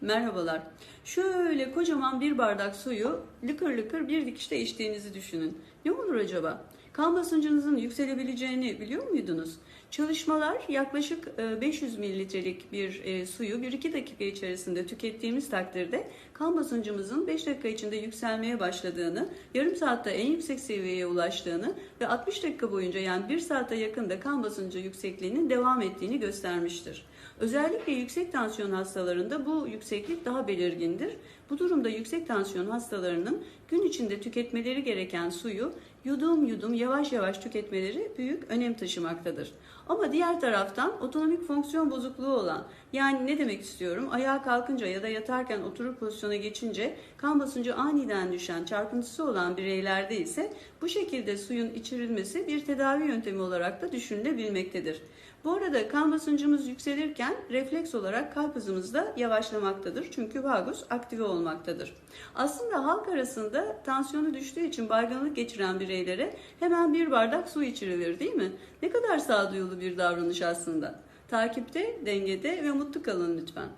Merhabalar. Şöyle kocaman bir bardak suyu lıkır lıkır bir dikişte içtiğinizi düşünün. Ne olur acaba? Kan basıncınızın yükselebileceğini biliyor muydunuz? Çalışmalar yaklaşık e, 500 mililitrelik bir e, suyu 1-2 dakika içerisinde tükettiğimiz takdirde kan basıncımızın 5 dakika içinde yükselmeye başladığını, yarım saatte en yüksek seviyeye ulaştığını ve 60 dakika boyunca yani 1 saate yakında kan basıncı yüksekliğinin devam ettiğini göstermiştir. Özellikle yüksek tansiyon hastalarında bu yükseklik daha belirgindir. Bu durumda yüksek tansiyon hastalarının gün içinde tüketmeleri gereken suyu yudum yudum yavaş yavaş tüketmeleri büyük önem taşımaktadır. Ama diğer taraftan otonomik fonksiyon bozukluğu olan yani ne demek istiyorum ayağa kalkınca ya da yatarken oturur pozisyona geçince kan basıncı aniden düşen çarpıntısı olan bireylerde ise bu şekilde suyun içirilmesi bir tedavi yöntemi olarak da düşünülebilmektedir. Bu arada kan basıncımız yükselirken refleks olarak kalp hızımız da yavaşlamaktadır. Çünkü vagus aktive olmaktadır. Aslında halk arasında tansiyonu düştüğü için baygınlık geçiren bireylere hemen bir bardak su içirilir değil mi? Ne kadar sağduyulu bir davranış aslında. Takipte, dengede ve mutlu kalın lütfen.